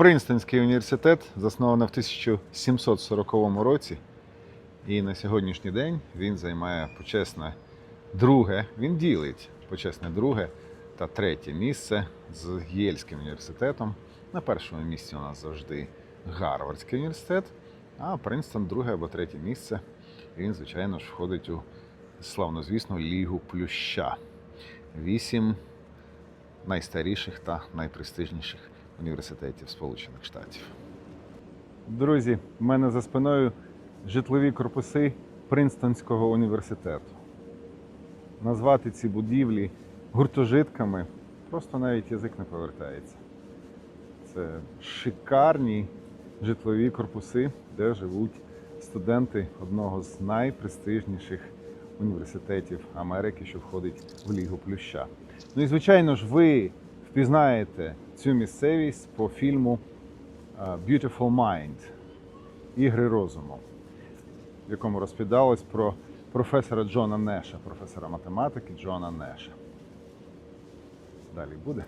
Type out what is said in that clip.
Принстонський університет засновано в 1740 році, і на сьогоднішній день він займає почесне друге, він ділить почесне друге та третє місце з Єльським університетом. На першому місці у нас завжди Гарвардський університет, а Принстон друге або третє місце. Він, звичайно ж, входить у славнозвісну Лігу Плюща. Вісім найстаріших та найпрестижніших університетів Сполучених Штатів. Друзі, в мене за спиною житлові корпуси Принстонського університету. Назвати ці будівлі гуртожитками просто навіть язик не повертається. Це шикарні житлові корпуси, де живуть студенти одного з найпрестижніших університетів Америки, що входить в Лігу Плюща. Ну і звичайно ж, ви впізнаєте цю місцевість по фільму Beautiful Mind Ігри розуму, в якому розповідалось про професора Джона Неша, професора математики Джона Неша. Далі буде.